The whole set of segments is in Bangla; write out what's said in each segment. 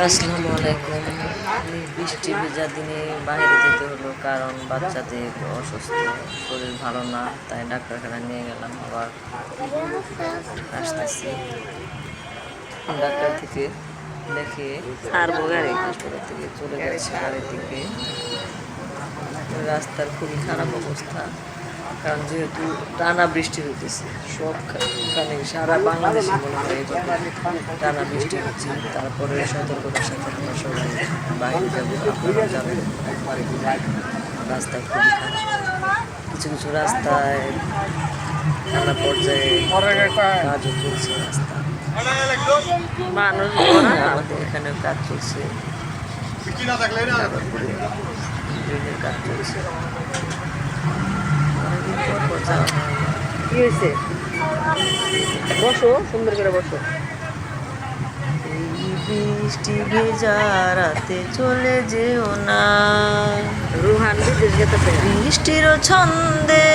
আসসালামু আলাইকুম। বৃষ্টি ভেজা দিনে বাইরে যেতে হলো কারণ বাচ্চাদের অসুস্থ, শরীর ভালো না, তাই ডাক্তারখানা নিয়ে গেলাম, আবার আসতেছি। ডাক্তার থেকে দেখে ছাড়বো গাড়ি, হাসপাতাল থেকে চলে যাচ্ছে বাড়ির দিকে। রাস্তার খুবই খারাপ অবস্থা। কারণ যেহেতু টানা বৃষ্টি হইতেছে সবখানে সারা বাংলাদেশে মনে হয় টানা বৃষ্টি হচ্ছে। তারপরে সতর্কতার সাথে আমরা সবাই বাইরে যাব আপনারা যাবেন রাস্তা খুবই খারাপ। কিছু কিছু রাস্তায় টানা পর্যায়ে কাজও চলছে রাস্তা মানুষ আমাদের এখানেও কাজ চলছে। কাজ চলছে অনেকদিন পর পর যাওয়া হয় না। কি হয়েছে? বসো সুন্দর করে বসো। বৃষ্টি ভেজা রাতে চলে যেও না। রুহান বিদেশ যেতেছে। বৃষ্টির ছন্দে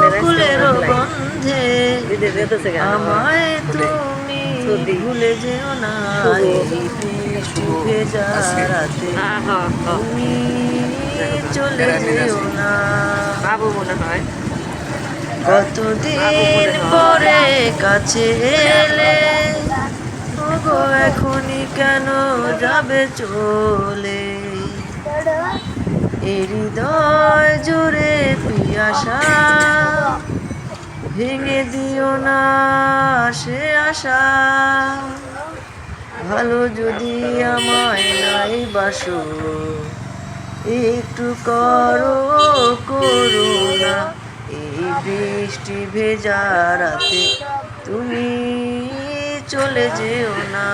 বকুলের গন্ধে বিদেশ যেতেছে আমায় তুমি ভুলে যেও না। বৃষ্টি ভেজা রাতে। তুমি চলে যেও না। বাবু মনে হয়। কতদিন পরে কাছে এলে? ওগো, এখনই কেন যাবে চলে? হৃদয় জুড়ে পিয়াসা, ভেঙে দিও না সে আশা। ভালো যদি আমায় নাই বাসো, একটু করো বৃষ্টি ভেজা রাতে তুমি চলে যেও না।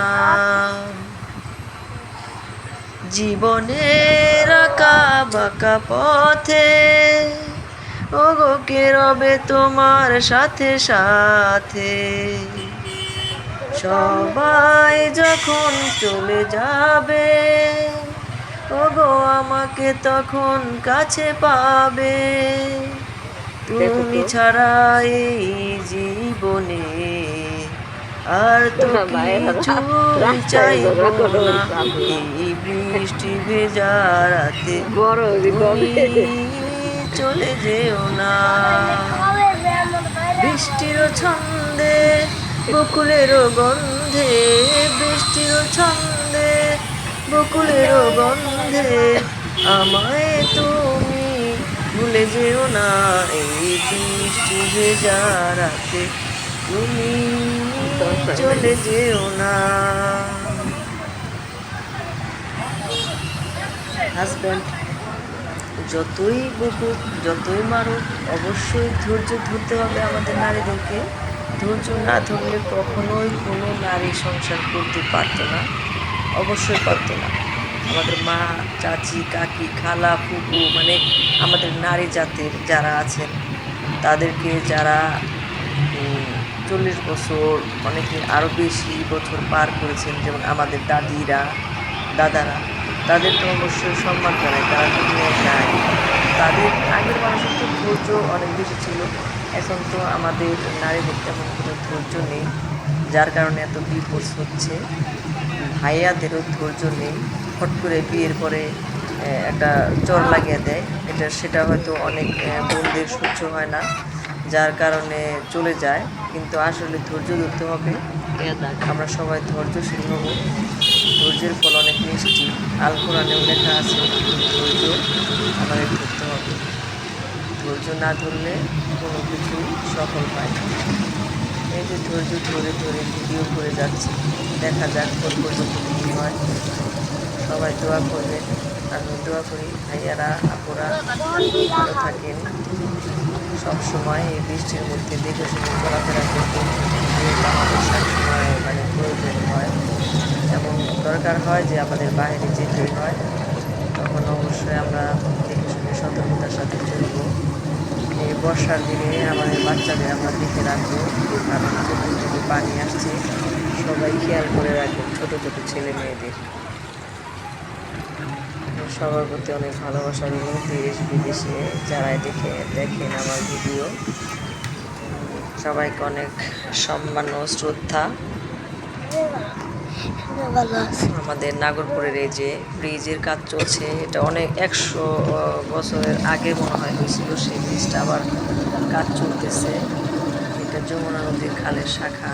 জীবনের আঁকা বাঁকা পথে, ওগো কে রবে তোমার সাথে সাথে? সবাই যখন চলে যাবে, ওগো আমাকে তখন কাছে পাবে। তুমি ছাড়া এই জীবনে আর তো কিছু চাইব না। এই বৃষ্টি ভেজা রাতে চলে যেও না। বৃষ্টির ছন্দে বকুলের গন্ধে বৃষ্টির ছন্দে বকুলের গন্ধে আমায় তুমি ভুলে যেও না, এই বৃষ্টি ভেজা রাতে তুমি চলে যেও না। হাজব্যান্ড যতই বকুক, যতই মারুক, অবশ্যই ধৈর্য ধরতে হবে আমাদের নারীদেরকে। ধৈর্য না ধরলে কখনোই কোনো নারী সংসার করতে পারতো না, অবশ্যই পারতো না। আমাদের মা, চাচি, কাকি, খালা, ফুপু মানে আমাদের নারী জাতের যারা আছেন, তাদেরকে যারা চল্লিশ বছর অনেকে আরও বেশি বছর পার করেছেন, যেমন আমাদের দাদিরা, দাদারা, তাদের তো অবশ্যই সম্মান জানায় তারা দুনিয়ায় নাই। তাদের আগের মানুষের তো ধৈর্য অনেক বেশি ছিল, এখন তো আমাদের নারীদের তেমন কোনো ধৈর্য নেই, যার কারণে এত বিপদ হচ্ছে। ভাইয়াদেরও ধৈর্য নেই। হট করে বিয়ের পরে একটা চর লাগিয়ে দেয়। এটা, সেটা হয়তো অনেক বোনদের সহ্য হয় না, যার কারণে চলে যায়। কিন্তু আসলে ধৈর্য ধরতে হবে। আমরা সবাই ধৈর্যশীল হব। ধৈর্যের ফল অনেক মিষ্টি। আল কোরআনেও লেখা আছে, ধৈর্য আমাদের ধরতে হবে। ধৈর্য না ধরলে কোনো কিছু সফল পায় এই যে ধৈর্য ধরে ধরে ভিডিও করে যাচ্ছে, দেখা যাক কোন পর্যন্ত কী হয়। সবাই দোয়া করবেন আমি দোয়া করি ভাইয়ারা, আপুরা ভালো থাকেন। সব সময় এই বৃষ্টির মধ্যে দেখে শুনে চলাফেরা করতে আমাদের সবসময় মানে প্রয়োজন হয়। এবং দরকার হয় যে আমাদের বাইরে যেতে হয়, তখন অবশ্যই আমরা দেখে শুনে সতর্কতার সাথে চলব। এই বর্ষার দিনে আমাদের বাচ্চাদের আমরা দেখে রাখব কারণ পানি আসছে। সবাই খেয়াল করে রাখবেন, ছোটো ছোটো ছেলে মেয়েদের। সবার প্রতি অনেক ভালোবাসা রইল দেশ বিদেশে যারা দেখে, দেখেন আমার ভিডিও। সবাইকে অনেক সম্মান ও শ্রদ্ধা। আমাদের নাগরপুরের এই যে ব্রিজের কাজ চলছে, এটা অনেক একশো বছরের আগে মনে হয় হয়েছিল, সেই ব্রিজটা আবার কাজ চলতেছে। এটা যমুনা নদীর খালের শাখা।